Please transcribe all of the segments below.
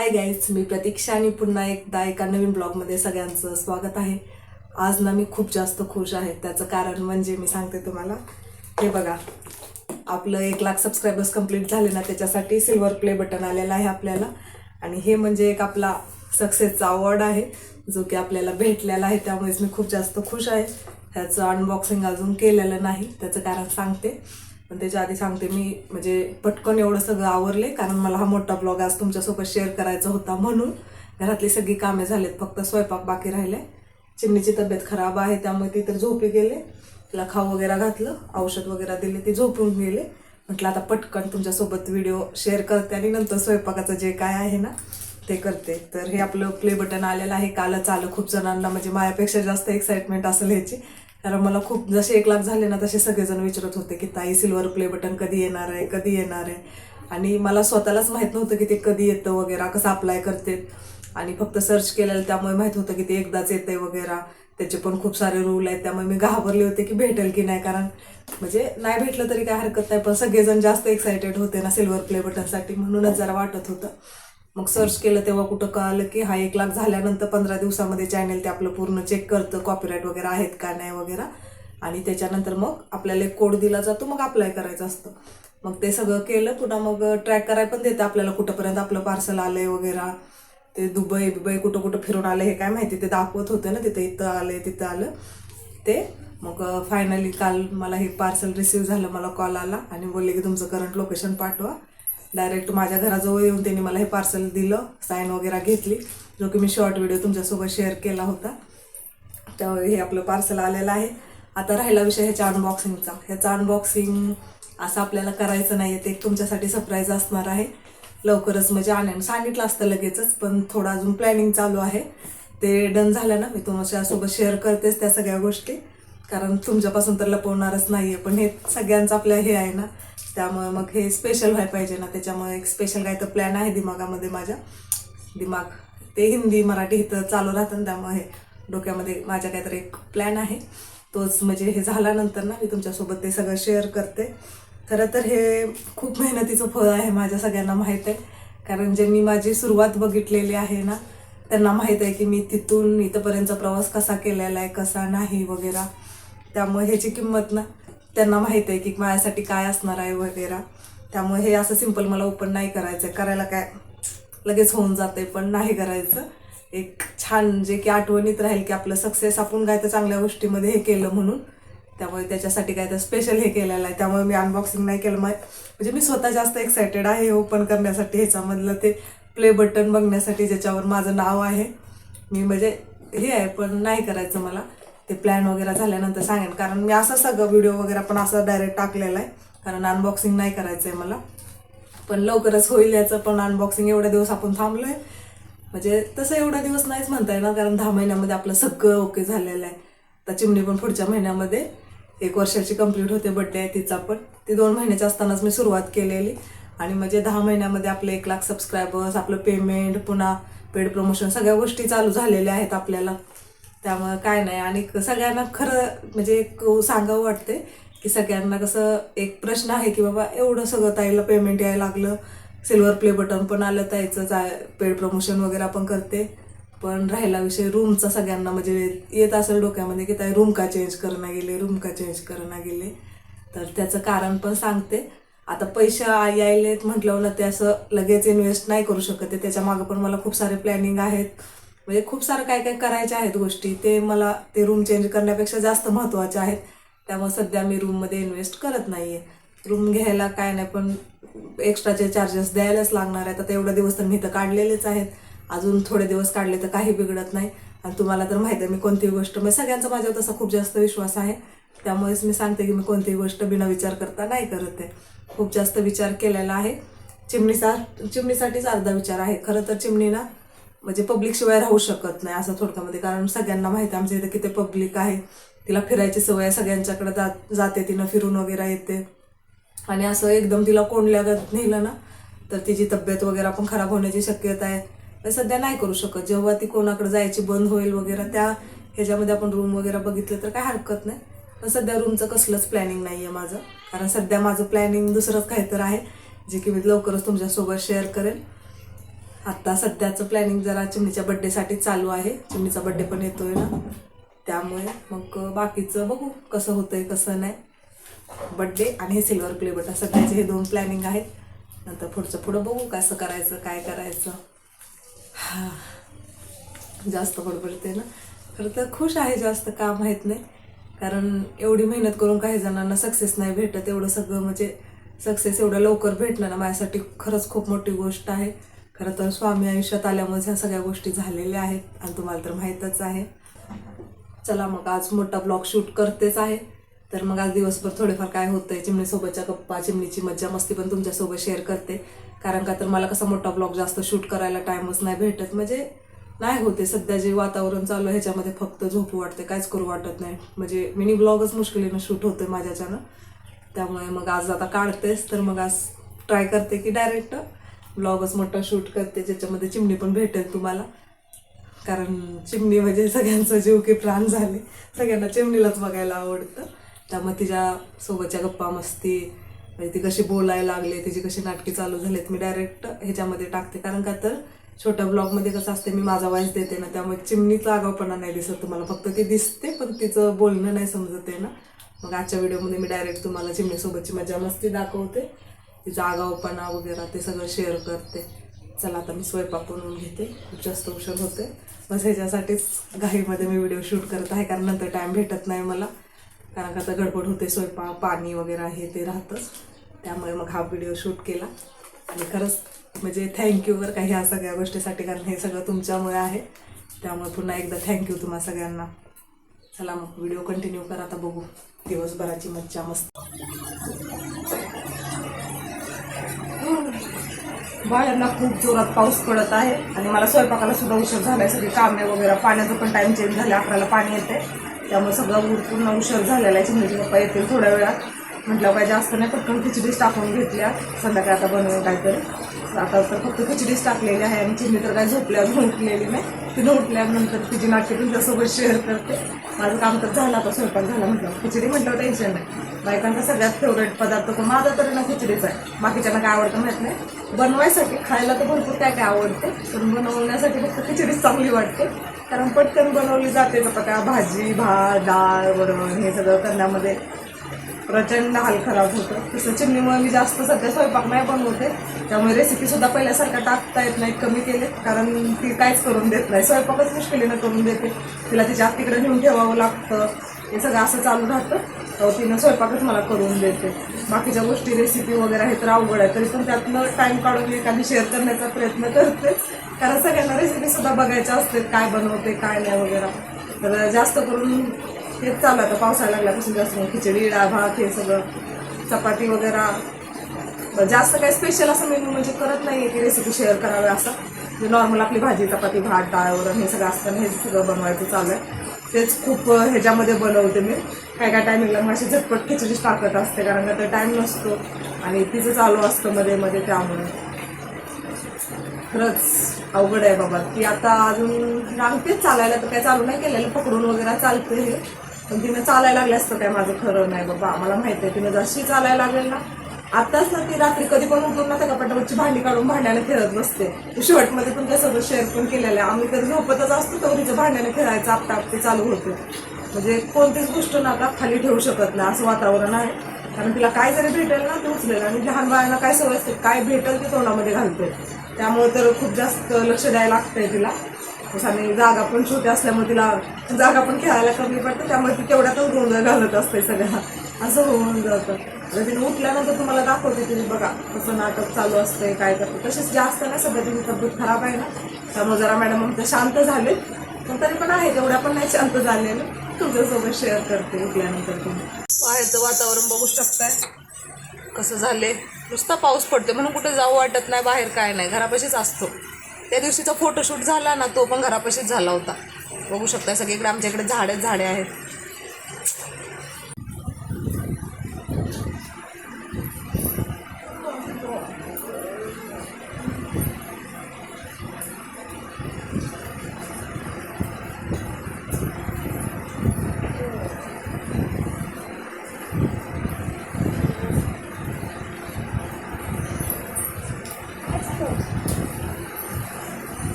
Hi guys मी प्रतीक्षा आणि पुन्हा एकदा एका नवीन ब्लॉगमध्ये सगळ्यांचं स्वागत आहे. आज ना मी खूप जास्त खुश आहे. त्याचं कारण म्हणजे मी सांगते तुम्हाला. हे बघा आपलं एक लाख सबस्क्रायबर्स कंप्लीट झाले ना त्याच्यासाठी सिल्वर प्ले बटन आलेलं आहे आपल्याला. आणि हे म्हणजे एक आपला सक्सेसचा अवॉर्ड आहे जो की आपल्याला भेटलेला आहे. त्यामुळेच मी खूप जास्त खुश आहे. ह्याचं अनबॉक्सिंग अजून केलेलं नाही. त्याचं कारण सांगते. पण त्याच्या आधी सांगते मी म्हणजे पटकन एवढं सगळं आवरले कारण मला हा मोठा ब्लॉग आज तुमच्यासोबत शेअर करायचा होता म्हणून. घरातली सगळी कामे झालेत फक्त स्वयंपाक बाकी राहिले. चिमणीची तब्येत खराब आहे त्यामुळे ती तर झोपी गेले. तिला खाऊ वगैरे घातलं औषध वगैरे दिले ती झोपून गेले. म्हटलं आता पटकन तुमच्यासोबत व्हिडिओ शेअर करते आणि नंतर स्वयंपाकाचं जे काय आहे ना ते करते. तर हे आपलं प्ले बटन आलेलं आहे. कालच आलं खूप जणांना म्हणजे माझ्यापेक्षा जास्त एक्साइटमेंट असेल ह्याची. कारण मला खूप जसे एक लाख झाले ना तसे सगळेजण विचारत होते की ताई सिल्वर प्ले बटन कधी येणार आहे? कधी येणार आहे? आणि मला स्वतःलाच माहीत नव्हतं की ते कधी येतं वगैरे कसं अप्लाय करते. आणि फक्त सर्च केलेलं त्यामुळे माहीत होतं की ते एकदाच येतंय वगैरे. त्याचे पण खूप सारे रूल आहेत त्यामुळे मी घाबरले होते की भेटेल की नाही कारण म्हणजे नाही भेटलं तरी काय हरकत नाही पण सगळेजण जास्त एक्सायटेड होते ना सिल्वर प्ले बटनसाठी म्हणूनच जरा वाटत होतं. मग सर्च केलं तेव्हा कुठं कळालं की हा एक लाख झाल्यानंतर पंधरा दिवसामध्ये चॅनेल ते आपलं पूर्ण चेक करतं कॉपीराईट वगैरे आहेत का नाही वगैरे. आणि त्याच्यानंतर मग आपल्याला एक कोड दिला जातो मग अप्लाय करायचं असतं. मग ते सगळं केलं पुन्हा मग ट्रॅक करायला पण देतं आपल्याला कुठंपर्यंत आपलं पार्सल आलंय वगैरे. ते दुबई बिबई कुठं कुठं फिरून आलं हे काय माहिती ते दाखवत होते ना तिथं इथं आलं तिथं आलं. ते मग फायनली काल मला हे पार्सल रिसीव झालं मला कॉल आला आणि बोलले की तुमचं करंट लोकेशन पाठवा. डायरेक्ट माझ्या घराजवळ येऊन त्यांनी मला हे पार्सल दिलं साईन वगैरे घेतली जो की मी शॉर्ट व्हिडिओ तुमच्यासोबत शेअर केला होता. त्यामुळे हे आपलं पार्सल आलेलं आहे. आता राहिला विषय ह्याच्या अनबॉक्सिंगचा ह्याचं अनबॉक्सिंग असं आपल्याला करायचं नाही आहे ते एक तुमच्यासाठी सरप्राईज असणार आहे. लवकरच म्हणजे आणेन सांगितलं असतं लगेचच पण थोडं अजून प्लॅनिंग चालू आहे. ते डन झालं ना मी तुमच्यासोबत शेअर करतेच त्या सगळ्या गोष्टी. कारण तुमच्यापासून तर लपवणारच नाही आहे पण हे सगळ्यांचं आपलं हे आहे ना त्यामुळे मग हे स्पेशल व्हायला पाहिजे ना त्याच्यामुळे एक स्पेशल काय तर प्लॅन आहे दिमागामध्ये माझ्या. दिमाग ते हिंदी मराठी इथं चालू राहतं ना त्यामुळे हे डोक्यामध्ये माझ्या काहीतरी एक प्लॅन आहे. तोच म्हणजे हे झाल्यानंतर ना मी तुमच्यासोबत ते सगळं शेअर करते. खरं तर हे खूप मेहनतीचं फळ आहे माझ्या सगळ्यांना माहीत आहे. कारण जे मी माझी सुरुवात बघितलेली आहे ना त्यांना माहीत आहे की मी तिथून इथंपर्यंतचा प्रवास कसा केलेला आहे कसा नाही वगैरे. त्यामुळे ह्याची किंमत ना त्यांना माहीत आहे की माझ्यासाठी काय असणार आहे वगैरे. त्यामुळे हे असं सिंपल मला ओपन नाही करायचं आहे करायला काय लगेच होऊन जाते पण नाही करायचं. एक छान जे की आठवणीत राहील की आपलं सक्सेस आपण काय तर चांगल्या गोष्टीमध्ये हे केलं म्हणून. त्यामुळे त्याच्यासाठी काय तर स्पेशल हे केलेलं आहे. त्यामुळे मी अनबॉक्सिंग नाही केलं. माहीत म्हणजे मी स्वतः जास्त एक्सायटेड आहे हे ओपन करण्यासाठी ह्याच्यामधलं ते प्ले बटन बघण्यासाठी ज्याच्यावर माझं नाव आहे. मी म्हणजे हे आहे पण नाही करायचं मला. ते प्लॅन वगैरे झाल्यानंतर सांगेन. कारण मी असं सगळं व्हिडिओ वगैरे पण असं डायरेक्ट टाकलेलं आहे. कारण अनबॉक्सिंग नाही करायचं आहे मला. पण लवकरच होईल याचं पण अनबॉक्सिंग एवढ्या दिवस आपण थांबलो आहे म्हणजे तसं एवढा दिवस नाहीच म्हणता येणार कारण दहा महिन्यामध्ये आपलं सगळं ओके झालेलं आहे. तर चिमणी पण पुढच्या महिन्यामध्ये एक वर्षाची कंप्लीट होते बड्डे आहे तिचा पण. ती दोन महिन्याच्या असतानाच मी सुरुवात केलेली. आणि म्हणजे दहा महिन्यामध्ये आपले एक लाख सबस्क्रायबर्स आपलं पेमेंट पुन्हा पेड प्रमोशन सगळ्या गोष्टी चालू झालेल्या आहेत आपल्याला. त्यामुळं काय नाही. आणि सगळ्यांना खरं म्हणजे एक सांगावं वाटते की सगळ्यांना कसं एक प्रश्न आहे की बाबा एवढं सगळं ताईला पेमेंट यायला लागलं. सिल्वर प्ले बटन पण आलं ताईचं जा पेड प्रमोशन वगैरे आपण करते. पण राहिला विषय रूमचा सगळ्यांना म्हणजे येत असेल डोक्यामध्ये की ताई रूम का चेंज करणं गेले रूम का चेंज करणं गेले. तर त्याचं कारण पण सांगते. आता पैसे यायलेत म्हटलं ना ते असं लगेच इन्व्हेस्ट नाही करू शकत आहे. त्याच्या मागं पण मला खूप सारे प्लॅनिंग आहेत. म्हणजे खूप सारं काय काय करायच्या आहेत गोष्टी. ते मला ते रूम चेंज करण्यापेक्षा जास्त महत्त्वाचे आहेत. त्यामुळे सध्या मी रूममध्ये इन्व्हेस्ट करत नाही आहे रूम घ्यायला काय नाही पण एक्स्ट्राचे चार्जेस द्यायलाच लागणार आहेत आता एवढे दिवस तर मी तर काढलेलेच आहेत. अजून थोडे दिवस काढले तर काही बिघडत नाही. आणि तुम्हाला तर माहिती आहे मी कोणतीही गोष्ट म्हणजे सगळ्यांचा माझ्यावर तसा खूप जास्त विश्वास आहे. त्यामुळेच मी सांगते की मी कोणतीही गोष्ट बिना विचार करता नाही करत आहे. खूप जास्त विचार केलेला आहे. चिमणीचा चिमणीसाठीच अर्धा विचार आहे. खरं तर चिमणी ना म्हणजे पब्लिक शिवाय राहू शकत नाही असं थोडक्यामध्ये कारण सगळ्यांना माहिती आमच्या इथे किती पब्लिक आहे. तिला फिरायची सवय आहे सगळ्यांच्याकडे जात जाते तिनं फिरून वगैरे येते. आणि असं एकदम तिला कोंडल्यागत नेलं ना तर तिची तब्येत वगैरे पण खराब होण्याची शक्यता आहे. तर सध्या नाही करू शकत. जेव्हा ती कोणाकडे जायची बंद होईल वगैरे त्या ह्याच्यामध्ये आपण रूम वगैरे बघितलं तर काय हरकत नाही. पण सध्या रूमचं कसलंच प्लॅनिंग नाही आहे माझं. कारण सध्या माझं प्लॅनिंग दुसरंच काहीतरी आहे जे की मी लवकरच तुमच्यासोबत शेअर करेल आत्ता सध्याचं प्लॅनिंग जरा चिमणीच्या बड्डेसाठी चालू आहे. चिमणीचा बड्डे पण येतोय ना. त्यामुळे मग बाकीचं बघू कसं होतंय कसं नाही. बड्डे आणि हे सिल्वर प्ले बटन सध्याचे हे दोन प्लॅनिंग आहेत. नंतर पुढचं पुढं बघू कसं करायचं काय करायचं. हा. जास्त बडबडते ना. खरं तर खुश आहे जास्त का माहीत नाही. कारण एवढी मेहनत करून काही जणांना सक्सेस नाही भेटत. एवढं सगळं म्हणजे सक्सेस एवढं लवकर भेटणं ना माझ्यासाठी खरंच खूप मोठी गोष्ट आहे. खरं तर स्वामी आयुष्यात आल्यामुळे ह्या सगळ्या गोष्टी झालेल्या आहेत आणि तुम्हाला तर माहीतच आहे. चला मग आज मोठा ब्लॉग शूट करतेच आहे. तर मग आज दिवसभर थोडेफार काय होतंय चिमणीसोबतच्या गप्पा चिमणीची मज्जा मस्ती पण तुमच्यासोबत शेअर करते. कारण का तर मला कसा मोठा ब्लॉग जास्त शूट करायला टाइमच नाही भेटत. म्हणजे नाही होते सध्या जे वातावरण चालू आहे ह्याच्यामध्ये फक्त झोपू वाटते काहीच करू वाटत नाही. म्हणजे मिनी ब्लॉगच मुश्किलीनं शूट होतोय माझ्याच्यानं. त्यामुळे मग आज आता काढतेच तर मग आज ट्राय करते की डायरेक्ट ब्लॉगच मोठा शूट करते ज्याच्यामध्ये चिमणी पण भेटेल तुम्हाला. कारण चिमणी म्हणजे सगळ्यांचं जीव की प्राण झाले. सगळ्यांना चिमणीलाच बघायला आवडतं. त्यामुळे तिच्या सोबतच्या गप्पा मस्ती म्हणजे ती कशी बोलायला लागले तिची कशी नाटकी चालू झालीत मी डायरेक्ट ह्याच्यामध्ये टाकते. कारण का तर छोट्या ब्लॉगमध्ये कसं असते मी माझा वाईस देते ना त्यामुळे चिमणीचा आगावपणा नाही दिसत तुम्हाला. फक्त ती दिसते पण तिचं बोलणं नाही समजत आहे ना. मग आजच्या व्हिडिओमध्ये मी डायरेक्ट तुम्हाला चिमणीसोबतची मजा मस्ती दाखवते. तिचा आगावपणा वगैरे ते सगळं शेअर करते. चला आता मी स्वयंपाक बनवून घेते. खूप जास्त उशीर होते बस ह्याच्यासाठीच घाईमध्ये मी व्हिडिओ शूट करत आहे कारण नंतर टाईम भेटत नाही मला. कारण का आता गडबड होते स्वयंपाक पाणी वगैरे आहे ते राहतंच. त्यामुळे मग हा व्हिडिओ शूट केला. आणि खरंच म्हणजे थँक्यू बरं काही ह्या सगळ्या गोष्टीसाठी कारण हे सगळं तुमच्यामुळे आहे. त्यामुळे पुन्हा एकदा थँक्यू तुम्हा सगळ्यांना. चला मग व्हिडिओ कंटिन्यू करा. आता बघू. दिवसभराची मज्जा मस्त. बाहेरला खूप जोरात पाऊस पडत आहे आणि मला स्वयंपाकाला सुद्धा उशीर आहे सगळी कामे वगैरे पाण्याचं पण टाईम चेंज झाला अकराला पाणी येते. त्यामुळे सगळं ऊर पूर्ण उशीर झालेला आहे. चिमणीचे पप्पा येतील थोड्या वेळात. म्हटलं पाहिजे असतं नाही पटकन खिचडीच टाकून घेतल्या. संध्याकाळी आता बनवून काहीतरी. आता तर फक्त खिचडीच टाकलेली आहे. आणि चिमणी तर काय झोपल्या उठलेली नाही. तिनं उठल्यानंतर तिची नाट्य तुमच्यासोबत शेअर करते. माझं काम तर झालं आता स्वयंपाक झाला म्हटलं खिचडी म्हटलं टेन्शन नाही. बायकांचा सगळ्यात फेवरेट पदार्थ तो माझा तरी ना खिचडीच आहे. बाकीच्यांना काय आवडतं माहीत नाही. बनवायसाठी खायला तर भरपूर काय काय आवडते पण बनवण्यासाठी फक्त खिचडीच चांगली वाटते. कारण पटकन बनवली जाते. चपात्या भाजी भात डाळ वरण हे सगळं करण्यामध्ये प्रचंड हाल खराब होतं. तसं चिमणीमुळे मी जास्त सध्या स्वयंपाक नाही बनवते. त्यामुळे रेसिपीसुद्धा पहिल्यासारखं टाकता येत नाही कमी केले. कारण ती काहीच करून देत नाही. स्वयंपाकच मुश्किलीनं करून देते. तिला तिच्या आत्तीकडे नेऊन ठेवावं लागतं. हे सगळं असं चालू राहतं. तिनं स्वयंपाकच मला करून देते. बाकीच्या गोष्टी रेसिपी वगैरे आहे तर अवघड आहे. तरी पण त्यातनं टाईम काढून मी एखादी शेअर करण्याचा प्रयत्न करते. कारण सगळ्यांना रेसिपीसुद्धा बघायच्या असते काय बनवते काय नाही वगैरे. तर जास्त करून हेच चालू आता पावसाळा लागल्यापासून जास्त खिचडी डाळ भात हे सगळं. चपाती वगैरे. जास्त काही स्पेशल असं मेनू म्हणजे करत नाही की रेसिपी शेअर करावी असं. नॉर्मल आपली भाजी चपाती भात डाळ वरण हे सगळं असताना हे सगळं बनवायचं चालू आहे. तेच खूप ह्याच्यामध्ये बनवते मी. काय काय टायमिंगला मग अशी झटपट खिचडीच टाकत असते. कारण का तर टाईम नसतो आणि तिचं चालू असतं मध्ये मध्ये त्यामुळे. खरंच अवघड आहे बाबा. ती आता अजून रांगतेच चालायला तर काय चालू नाही केलेलं. पकडून वगैरे चालते हे. पण तिनं चालायला लागले असतं काय माझं खरं नाही बाबा मला माहिती आहे तिनं जशी चालायला लागेल ना आताच ना ती रात्री कधी पण उठून ना त्या कपाटावरची भांडी काढून भांड्याने खेळत बसते. शेवटमध्ये त्यासोबत शेअर पण केलेलं आहे. आम्ही तर झोपतच असतो तर तिचं भांड्याने खेळायचं आपटा आपटे चालू होते. म्हणजे कोणतीच गोष्ट ना आता खाली ठेवू शकत नाही असं वातावरण आहे. कारण तिला काय जरी भेटेल ना ते उचलेल. आणि लहान बाळांना काय सवय असते काय भेटेल ते तोंडामध्ये घालते त्यामुळे तर खूप जास्त लक्ष द्यायला लागतंय तिला. आणि जागा पण छोटी असल्यामुळे तिला जागा पण खेळायला कमी पडते त्यामुळे ती तेवढ्यातच गोंधळ घालत असते सगळ्या. असं होऊन जातं. तिने उठल्यानंतर तुम्हाला दाखवते तिने बघा कसं नाटक चालू असतंय काय करते तसेच जास्त ना सध्या तिची तब्येत खराब आहे ना. त्यामुळे जरा मॅडम आमच्या शांत झाले पण तरी पण आहे तेवढ्या पण नाही शांत झालेलं. तुमच्यासोबत शेअर करते उठल्यानंतर तुम्ही. बाहेरचं वातावरण बघू शकताय. कसं झाले नुसता पाऊस पडतो म्हणून कुठे जाऊ वाटत नाही बाहेर काय नाही. घरापाशीच असतो. त्या दिवशीचा फोटोशूट झाला ना तो पण घरापाशीच झाला होता. बघू शकता सगळीकडे आमच्याकडे झाडे झाडे आहेत.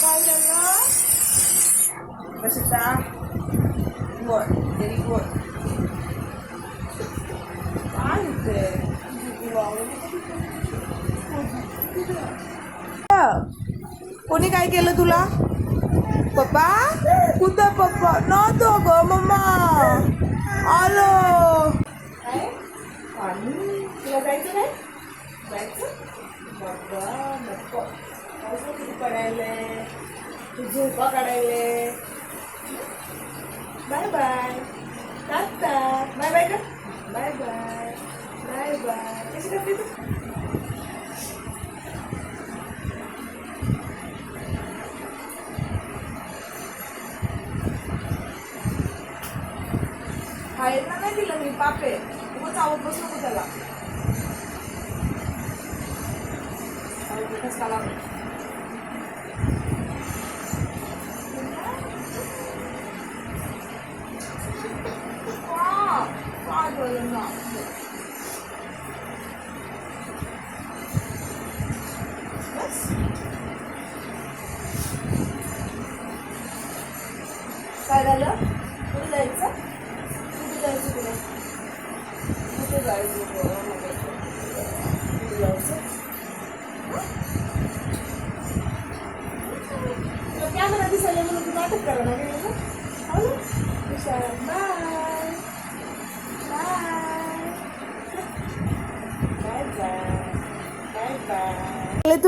काय झालं कशाचा गुड व्हेरी गुड काय होते कोणी काय केलं तुला पप्पा कुठं पप्पा नव्हतो ग मम्मा आलो तुला जायचं नाही जायचं बाबा पडायले तू झोपा काढायले. Bye bye tata bye bye का? बाय बाय बाय बाय कशी करते तू खायला नाही दिलं मी पापे. उगाच चावत बसू नको त्याला. आवत बस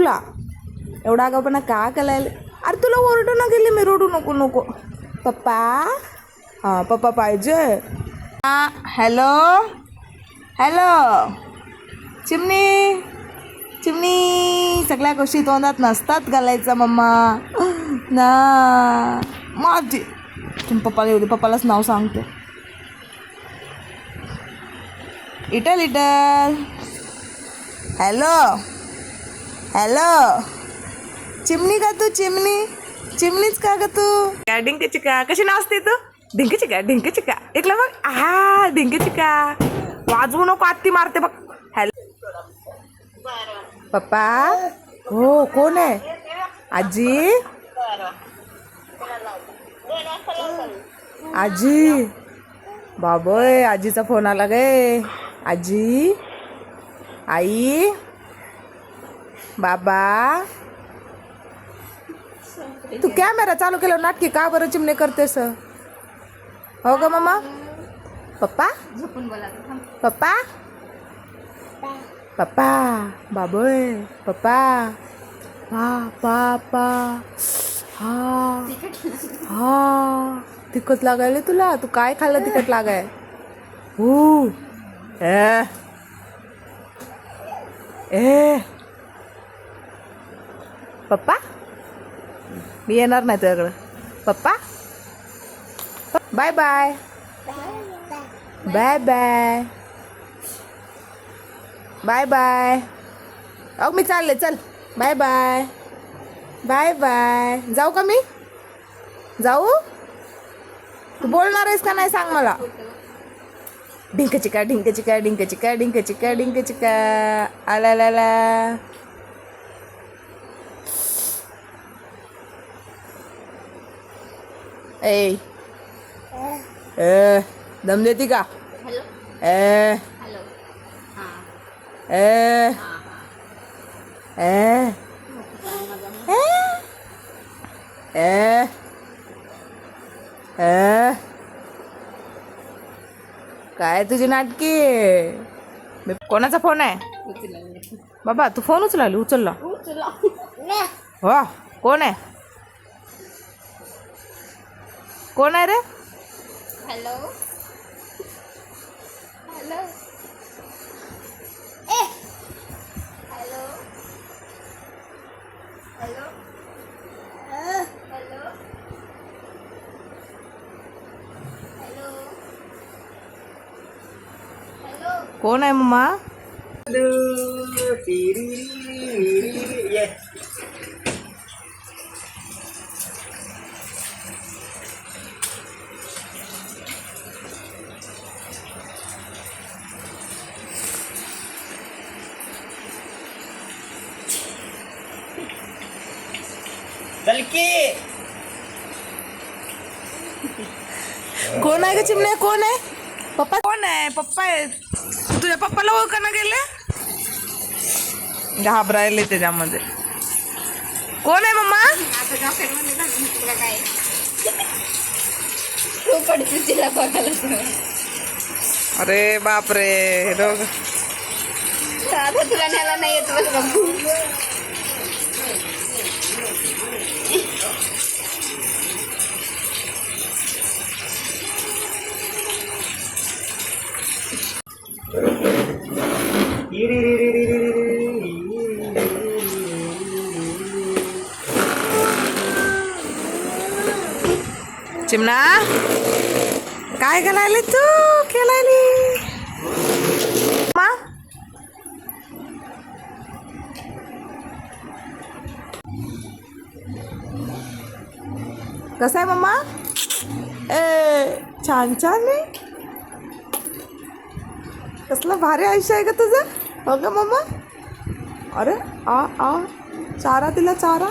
तुला? एवढा आगाऊपणा का करायला अरे तुला ओरडू ना गेली मी रडू नको नको. पप्पा? हां पप्पा पाहिजे. हां हॅलो? हॅलो? चिमणी? चिमणी सगळ्या गोष्टी तोंडात नसतात घालायचा मम्मा. ना. माझी. तुम्ही पप्पाला येऊ दे पप्पालाच नाव सांगते. इटल इटल. हॅलो? हॅलो चिमणी का तू चिमणी? चिमणीच का ग तू? काय डिंक चिका कशी नाचते तू? डिंक चिका डिंक चिका. ऐकलं बघ? हा डिंक चिका. वाजवू नको आत्ती मारते बघ. हॅलो पप्पा? हो कोण आहे? आजी? आजी? बाबोय आजीचा फोन आला गे. आजी? आई? बाबा. तू कॅमेरा चालू केला नाटकी का बरं चिमणे करतेस? हो ग मामा. पप्पा? पप्पा? पप्पा बाबोय पप्पा. पा पा पा. हा. हा. तिखट लागायला तुला? तू काय खाल्लं तिखट लागाय? हू ए. ए. पप्पा? मी येणार नाही तुझ्याकडं. पप्पा? Bye bye bye bye bye bye अहो मी चालले चल. बाय बाय बाय बाय जाऊ का मी? जाऊ? तू बोलणार आहेस का नाही सांग मला? डिंक चिका डिंक चिका डिंक चिका डिंक चिका डिंक चिका. आला ला ला. ए ए दम देती का हॅलो ए हॅलो हाँ ए ए ए ए काय तुझी नाटकी? कोणाचा फ़ोन आहे? बाबा तू फ़ोन उचलाली उचलला. हो कोण आहे? कोण आहे रे hello hello hello hello hello hello hello कोण आहे मम्मा चिमण्या कोण आहे पप्पा कोण आहे पप्पा आहे तुझ्या पप्पाला ओळखणं गेले घाबरायले त्याच्यामध्ये कोण आहे मम्मा तुला तू बघायला अरे बापरे हे आता तुला न्यायला नाही येत बस चिमणा. काय करायली तू? खेळायली. कसं आहे मम्मा? ए छान छान आहे. कसलं भारी आयुष्य आहे का तुझं. हो का मम्मा. अरे आ आ. चारा तिला चारा.